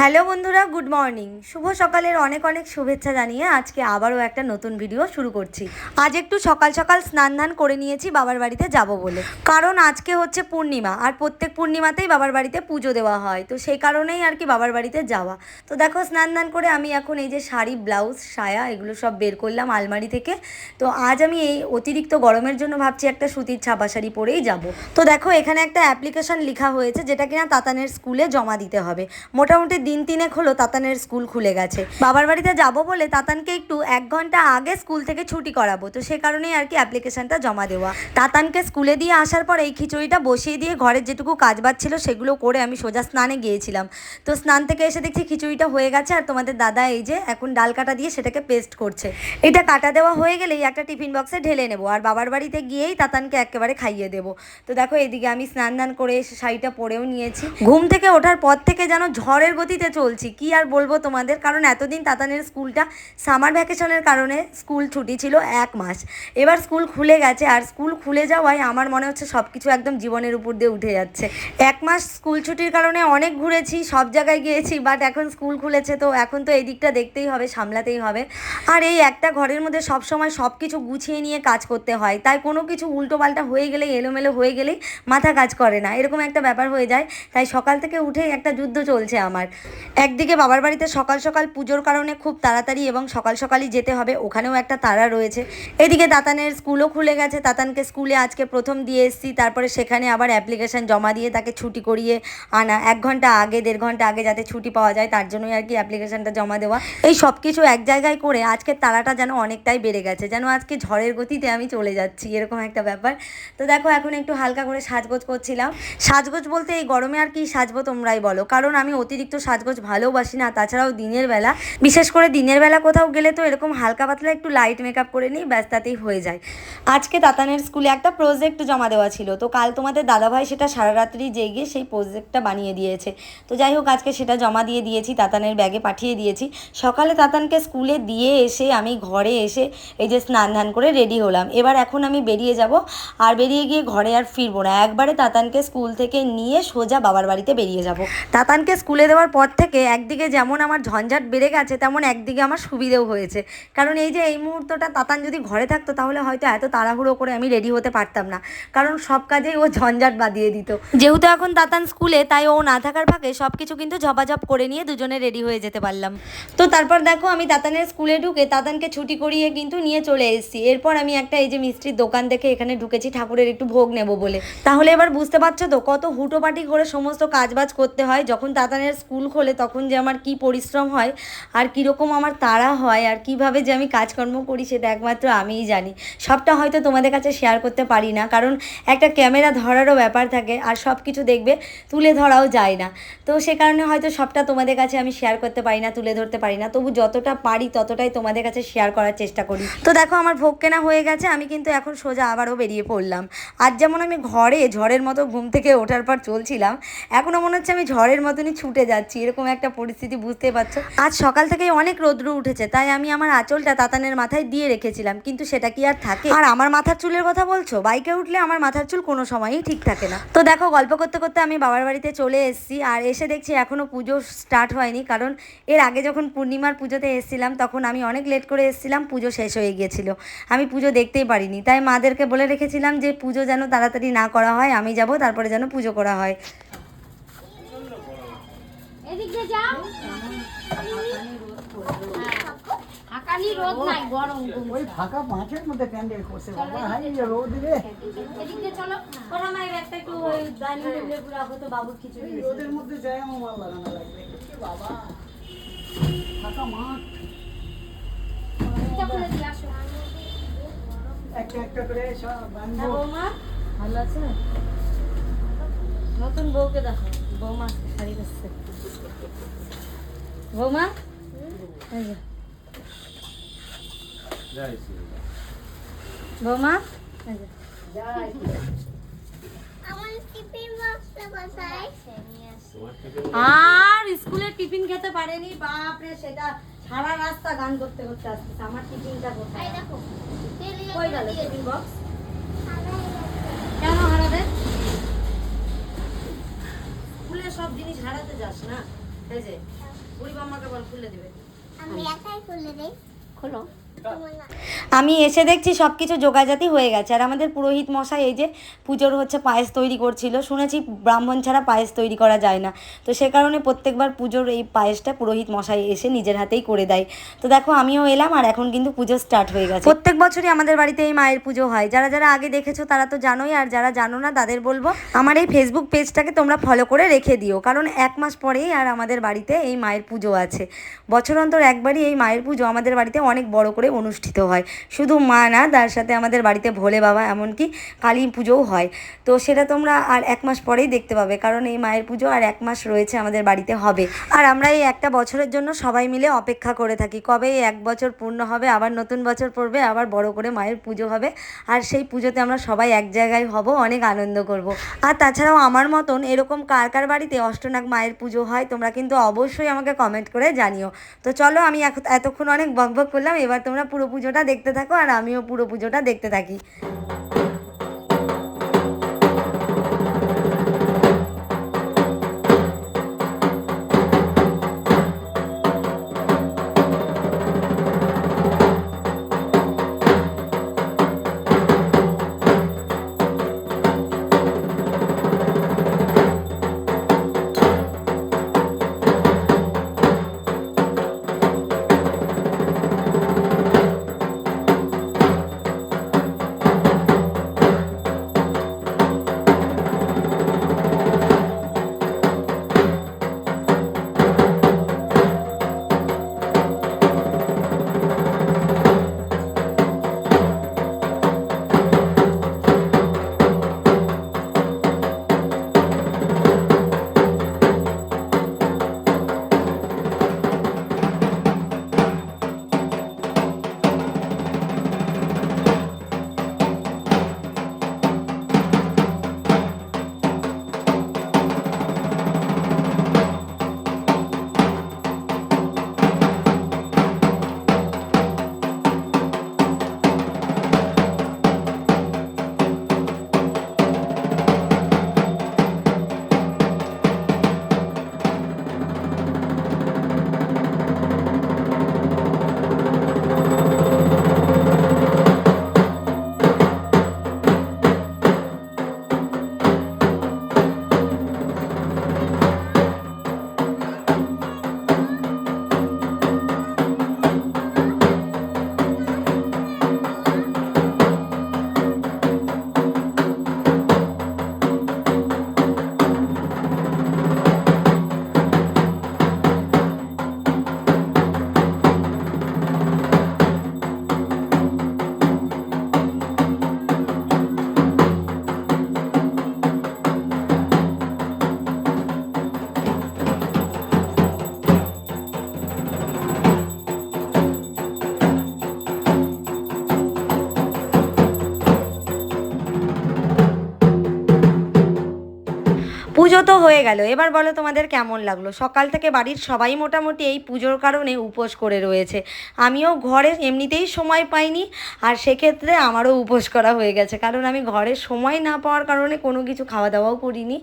Hello বন্ধুরা, good morning. শুভ সকালের অনেক অনেক শুভেচ্ছা জানিয়ে আজকে আবারও একটা নতুন ভিডিও শুরু করছি। আজ একটু সকাল সকাল স্নান ধান করে নিয়েছি, বাবার বাড়িতে যাব বলে। কারণ আজকে হচ্ছে পূর্ণিমা, আর প্রত্যেক পূর্ণিমাতেই বাবার বাড়িতে পুজো দেওয়া হয়। তো সেই কারণেই আর কি বাবার বাড়িতে যাওয়া। তো দেখো, স্নান ধান করে আমি এখন এই যে শাড়ি, ব্লাউজ, সায়া এগুলো সব বের করলাম আলমারি থেকে। তো আজ আমি এই অতিরিক্ত গরমের জন্য ভাবছি একটা সুতির ছাপা শাড়ি পরেই যাব। তো দেখো, এখানে একটা অ্যাপ্লিকেশন লেখা হয়েছে, যেটা কিনা তাতানের স্কুলে জমা দিতে হবে। মোটামুটি দিন তিনেক হলো তাতানের স্কুল খুলে গেছে। বাবার বাড়িতে যাব বলে তাতানকে একটু এক ঘণ্টা আগে স্কুল থেকে ছুটি করাবো, তো সে কারণেই আর কি অ্যাপ্লিকেশনটা জমা দেওয়া। তাতানকে স্কুলে দিয়ে আসার পর এই খিচুড়িটা বসিয়ে দিয়ে ঘরের যেটুকু কাজ বাজ ছিল সেগুলো করে আমি সোজা স্নানে গিয়েছিলাম। তো স্নান থেকে এসে দেখছি খিচুড়িটা হয়ে গেছে আর তোমাদের দাদা এই যে এখন ডাল কাটা দিয়ে সেটাকে পেস্ট করছে। এটা কাটা দেওয়া হয়ে গেলেই একটা টিফিন বক্সে ঢেলে নেব আর বাবার বাড়িতে গিয়েই তাতানকে একেবারে খাইয়ে দেবো। তো দেখো এদিকে আমি স্নান দান করে এসে শাড়িটা পরেও নিয়েছি। ঘুম থেকে ওঠার পর থেকে যেন ঝড়ের গতিতে চলছি। কি আর বলব তোমাদের? কারণ এতদিন তাতানের স্কুলটা সামার ভ্যাকেশনের কারণে স্কুল ছুটি ছিল এক মাস। এবার স্কুল খুলে গেছে আর স্কুল খুলে যাওয়ায় আমার মনে হচ্ছে সব কিছু একদম জীবনের উপর দিয়ে উঠে যাচ্ছে। এক মাস স্কুল ছুটির কারণে অনেক ঘুরেছি, সব জায়গায় গিয়েছি বাট এখন স্কুল খুলেছে তো এখন তো এই দিকটা দেখতেই হবে, সামলাতেই হবে। আর এই একটা ঘরের মধ্যে সব সময় সব কিছু গুছিয়ে নিয়ে কাজ করতে হয়। তাই কোনো কিছু উল্টোপাল্টা হয়ে গেলেই, এলোমেলো হয়ে গেলেই মাথা কাজ করে না। এরকম একটা ব্যাপার হয়ে যায়। তাই সকাল থেকে উঠেই একটা যুদ্ধ চলছে আমার। একদিকে বাবার বাড়িতে সকাল সকাল পুজোর কারণে খুব তাড়াতাড়ি এবং সকাল সকালই যেতে হবে, ওখানেও একটা তারা রয়েছে। এদিকে তাতানের স্কুলও খুলে গেছে। তাতানকে স্কুলে আজকে প্রথম দিয়ে এসেছি, তারপরে সেখানে আবার অ্যাপ্লিকেশন জমা দিয়ে তাকে ছুটি করিয়ে আনা। এক ঘণ্টা আগে, দেড় ঘণ্টা আগে যাতে ছুটি পাওয়া যায়, তার জন্যই আর কি অ্যাপ্লিকেশনটা জমা দেওয়া। এই সব কিছু এক জায়গায় করে আজকে তারাটা যেন অনেকটাই বেড়ে গেছে, যেন আজকে ঝড়ের গতিতে আমি চলে যাচ্ছি, এরকম একটা ব্যাপার। তো দেখো, এখন একটু হালকা করে সাজগোজ করছিলাম। সাজগোজ বলতে এই গরমে আর কি সাজবো তোমরাই বলো, কারণ আমি অতিরিক্ত সাজগোজ ভালোবাসি না, তাছাড়াও দিনের বেলা, বিশেষ করে দিনের বেলা কোথাও গেলে তো এরকম হালকা পাতলা একটু লাইট মেকআপ করে নিই, ব্যাস তাতেই হয়ে যায়। আজকে তাতানের স্কুলে একটা প্রজেক্ট জমা দেওয়া ছিল, তো কাল তোমাদের দাদাভাই সেটা সারা রাত্রি জেগে সেই প্রজেক্টটা বানিয়ে দিয়েছে। তো যাই হোক, আজকে সেটা জমা দিয়ে দিয়েছি, তাতানের ব্যাগে পাঠিয়ে দিয়েছি। সকালে তাতানকে স্কুলে দিয়ে এসে আমি ঘরে এসে এই যে স্নান ধান করে রেডি হলাম। এবার এখন আমি বেরিয়ে যাব, আর বেরিয়ে গিয়ে ঘরে আর ফিরবো না। একবারে তাতানকে স্কুল থেকে নিয়ে সোজা বাবার বাড়িতে বেরিয়ে যাব। তাতানকে স্কুলে দেওয়ার পর থেকে একদিকে যেমন আমার ঝঞ্ঝাট বেড়ে গেছে, তেমন একদিকে আমার সুবিধেও হয়েছে। কারণ এই যে এই মুহূর্তটা তাতান যদি ঘরে থাকতো, তাহলে হয়তো এত তাড়াহুড়ো করে আমি রেডি হতে পারতাম না। কারণ সব কাজেই ও ঝঞ্ঝাট বাঁধিয়ে দিত। যেহেতু এখন তাতান স্কুলে তাই ও না থাকার ফাঁকে সব কিছু কিন্তু ঝপাঝপ করে নিয়ে দুজনে রেডি হয়ে যেতে পারলাম। তো তারপর দেখো, আমি তাতানের স্কুলে ঢুকে তাতানকে ছুটি করিয়ে কিন্তু নিয়ে চলে এসেছি। এরপর আমি একটা এই যে মিষ্টির দোকান দেখে এখানে ঢুকেছি, ঠাকুরের একটু ভোগ নেব বলে। তাহলে এবার বুঝতে পারছ তো, কত হুটোপাটি করে সমস্ত কাজবাজ করতে হয় যখন তাতানের স্কুল খোলে তখন যে আমার কি পরিশ্রম হয় আর কীরকম আমার তাড়া হয় আর কীভাবে যে আমি কাজকর্ম করি সেটা একমাত্র আমিই জানি। সবটা হয়তো তোমাদের কাছে শেয়ার করতে পারি না, কারণ একটা ক্যামেরা ধরারও ব্যাপার থাকে আর সব কিছু দেখবে তুলে ধরাও যায় না। তো সে কারণে হয়তো সবটা তোমাদের কাছে আমি শেয়ার করতে পারি না, তুলে ধরতে পারি না। তবু যতটা পারি ততটাই তোমাদের কাছে শেয়ার করার চেষ্টা করি। তো দেখো আমার ভোগ কেনা হয়ে গেছে, আমি কিন্তু এখন সোজা আবারও বেরিয়ে পড়লাম। আজ যেমন আমি ঘরে ঝড়ের মতো ঘুম থেকে ওঠার পর চলছিলাম, এখনও মনে হচ্ছে আমি ঝড়ের মতনই ছুটে যাচ্ছি। এরকম একটা পরিস্থিতি বুঝতে পারছ। আজ সকাল থেকেই অনেক রৌদ্র উঠেছে, তাই আমি আমার আঁচলটা তাতানের মাথায় দিয়ে রেখেছিলাম, কিন্তু সেটা কি আর থাকে? আর আমার মাথার চুলের কথা বলছো? বাইকে উঠলে আমার মাথার চুল কোনো সময়ই ঠিক থাকে না। তো দেখো, গল্প করতে করতে আমি বাবার বাড়িতে চলে এসেছি, আর এসে দেখছি এখনও পুজো স্টার্ট হয়নি, কারণ এর আগে যখন পূর্ণিমার পুজোতে এসেছিলাম, তখন আমি অনেক লেট করে এসেছিলাম, পুজো শেষ হয়ে গিয়েছিল। আমি পুজো দেখতেই পারিনি, তাই মাদেরকে বলে রেখেছিলাম যে পুজো যেন তাড়াতাড়ি না করা হয়, আমি যাব, তারপরে যেন পুজো করা হয়। এদিকে যাও। হাকানি রোদ নাই গরম ওই ফাঁকা মাঠের মধ্যে প্যান্ডেল করছে বাবা হাই রোদ রে। এদিকে চলো। বাবুর খিচুড়ি রোদের মধ্যে যায় আমার মাল লাগানো লাগবে। বাবা ফাঁকা মাঠ। এটা খুলে দিয়ে আসো। একটা একটা করে সব হ্যাঁ বানবো ভালো আছে? নতুন বউকে দেখো। বৌমা শাড়ি করছে বৌমা? বৌমা? আর স্কুলের টিফিন খেতে পারেনি বাপরে সেটা সারা রাস্তা গান করতে করতে আসতেছে। আমার টিফিনটা কোথায়? দেখো কই গেল টিফিন বক্স হারাই কেন হারাবে স্কুলে সব জিনিস হারাতে যাস না। এই যে বুড়ি বাম্মাকে বল খুলে দিবে। আমি একাই খুলে দেই। খোলো। আমি এসে দেখছি সব কিছু জোগাজাতি হয়ে গেছে। আর আমাদের পুরোহিত মশাই এই যে পুজোর হচ্ছে পায়েস তৈরি করছিল, শুনেছি ব্রাহ্মণ ছাড়া পায়েস তৈরি করা যায় না। তো সে কারণে প্রত্যেকবার পুজোর এই পায়েসটা পুরোহিত মশাই এসে নিজের হাতেই করে দেয়। তো দেখো আমিও এলাম আর এখন কিন্তু পুজো স্টার্ট হয়ে গেছে। প্রত্যেক বছরই আমাদের বাড়িতে এই মায়ের পুজো হয়। যারা যারা আগে দেখেছ তারা তো জানোই, আর যারা জানো না তাদের বলব, আমার এই ফেসবুক পেজটাকে তোমরা ফলো করে রেখে দিও। কারণ এক মাস পরেই আর আমাদের বাড়িতে এই মায়ের পুজো আছে। বছর অন্তর একবারই এই মায়ের পুজো আমাদের বাড়িতে অনেক বড় করে অনুষ্ঠিত হয়। শুধু মা না, তার সাথে আমাদের বাড়িতে ভোলে বাবা এমনকি কালী পুজোও হয়। তো সেটা তোমরা আর এক মাস পরেই দেখতে পাবে, কারণ এই মায়ের পুজো আর এক মাস রয়েছে আমাদের বাড়িতে হবে। আর আমরা এই একটা বছরের জন্য সবাই মিলে অপেক্ষা করে থাকি, কবে এক বছর পূর্ণ হবে, আবার নতুন বছর পড়বে, আবার বড় করে মায়ের পুজো হবে। আর সেই পুজোতে আমরা সবাই এক জায়গায় হব, অনেক আনন্দ করব। আর তাছাড়াও আমার মতন এরকম কার কার বাড়িতে অষ্টনাগ মায়ের পুজো হয়, তোমরা কিন্তু অবশ্যই আমাকে কমেন্ট করে জানিও। তো চলো আমি এতক্ষণ অনেক বকবক করলাম, এবার তোমরা পুরো পুজোটা দেখতে থাকো আর আমিও পুরো পুজোটা দেখতে থাকি। পুজো তো হয়ে গেল। এবার বলো তোমাদের কেমন লাগল? সকাল থেকে বাড়ির সবাই মোটামুটি এই পুজোর কারণে উপোস করে রয়েছে। আমিও ঘরে এমনিতেই সময় পাইনি, আর সেক্ষেত্রে আমারও উপোস করা হয়ে গেছে। কারণ আমি ঘরে সময় না পাওয়ার কারণে কোনো কিছু খাওয়া দাওয়াও করিনি,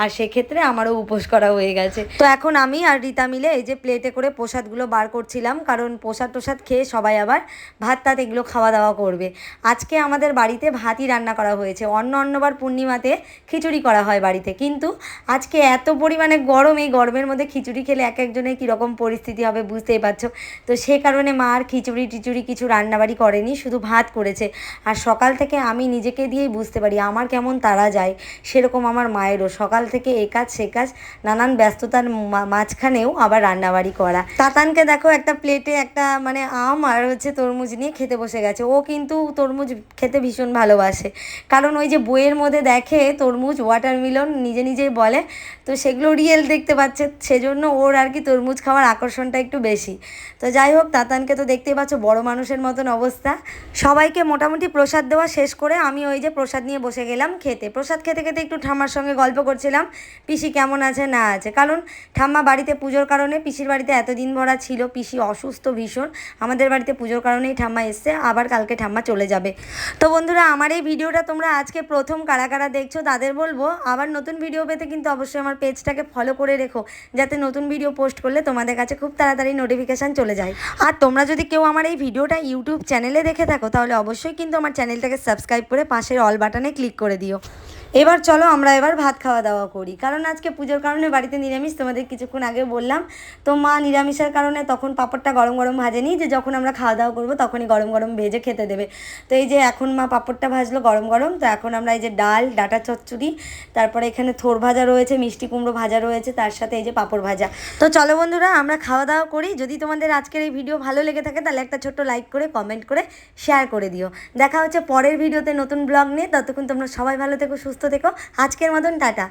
আর সেক্ষেত্রে আমারও উপোস করা হয়ে গেছে। তো এখন আমি আর রীতা মিলে এই যে প্লেটে করে প্রসাদগুলো বার করছিলাম, কারণ প্রসাদ টোসাদ খেয়ে সবাই আবার ভাত টাত এগুলো খাওয়া দাওয়া করবে। আজকে আমাদের বাড়িতে ভাতই রান্না করা হয়েছে। অন্য অন্যবার পূর্ণিমাতে খিচুড়ি করা হয় বাড়িতে। কিন্তু আজকে এত পরিমাণে গরম, এই গরমের মধ্যে খিচুড়ি খেলে এক একজনের কীরকম পরিস্থিতি হবে বুঝতেই পারছ। তো সে কারণে মা আর খিচুড়ি টিচুড়ি কিছু রান্নাবাড়ি করেনি, শুধু ভাত করেছে। আর সকাল থেকে আমি নিজেকে দিয়েই বুঝতে পারি, আমার কেমন তারা যায়, সেরকম আমার মায়েরও। সকাল থেকে এ কাজ, সে কাজ, নানান ব্যস্ততার মাঝখানেও আবার রান্নাবাড়ি করা। তাতানকে দেখো একটা প্লেটে একটা মানে আম আর হচ্ছে তরমুজ নিয়ে খেতে বসে গেছে। ও কিন্তু তরমুজ খেতে ভীষণ ভালোবাসে। কারণ ওই যে বইয়ের মধ্যে দেখে তরমুজ ওয়াটারমেলন নিজে নিজেই বলে তো সেগুলো রিয়েল দেখতে পাচ্ছে, সেজন্য ওর আর কি তরমুজ খাওয়ার আকর্ষণটা একটু বেশি। তো যাই হোক, তাতানকে তো দেখতেই পাচ্ছ বড় মানুষের মতন অবস্থা। সবাইকে মোটামুটি প্রসাদ দেওয়া শেষ করে আমি ওই যে প্রসাদ নিয়ে বসে গেলাম খেতে। প্রসাদ খেতে খেতে একটু ঠাম্মার সঙ্গে গল্প করছিলাম, পিসি কেমন আছে, না আছে। কারণ ঠাম্মা বাড়িতে পুজোর কারণে পিসির বাড়িতে এতদিন ভরা ছিল, পিসি অসুস্থ ভীষণ। আমাদের বাড়িতে পুজোর কারণেই ঠাম্মা এসছে, আবার কালকে ঠাম্মা চলে যাবে। তো বন্ধুরা, আমার এই ভিডিওটা তোমরা আজকে প্রথম কারা কারা দেখছ তাদের বলব, আবার নতুন ভিডিও পেতে কিন্তু অবশ্যই অবশ্যই আমার পেজটাকে ফলো করে রেখো, যাতে নতুন ভিডিও পোস্ট করলে তোমাদের কাছে খুব তাড়াতাড়ি নোটিফিকেশান চলে যায়। আর তোমরা যদি কেউ আমার এই ভিডিওটা ইউটিউব চ্যানেলে দেখে থাকো, তাহলে অবশ্যই কিন্তু আমার চ্যানেলটাকে সাবস্ক্রাইব করে পাশের অল বাটনে ক্লিক করে দিও। এবার চলো আমরা এবার ভাত খাওয়া দাওয়া করি। কারণ আজকে পুজোর কারণে বাড়িতে নিরামিষ তোমাদের কিছুক্ষণ আগে বললাম। তো মা নিরামিষের কারণে তখন পাঁপড়টা গরম গরম ভাজে ভাজেনি, যে যখন আমরা খাওয়া দাওয়া করব তখনই গরম গরম ভেজে খেতে দেবে। তো এই যে এখন মা পাঁপড়টা ভাজলো গরম গরম, তো এখন আমরা এই যে ডাল, ডাটা চচ্চড়ি, তারপরে এখানে থোর ভাজা রয়েছে, মিষ্টি কুমড়ো ভাজা রয়েছে, তার সাথে এই যে পাঁপড় ভাজা। তো চলো বন্ধুরা, আমরা খাওয়া দাওয়া করি। যদি তোমাদের আজকের এই ভিডিও ভালো লেগে থাকে তাহলে একটা ছোট্ট লাইক করে, কমেন্ট করে শেয়ার করে দিও। দেখা হচ্ছে পরের ভিডিওতে নতুন ব্লগ নিয়ে, ততক্ষণ তোমরা সবাই ভালো থেকো সুস্থ থেকো আজকের মতন টাটা।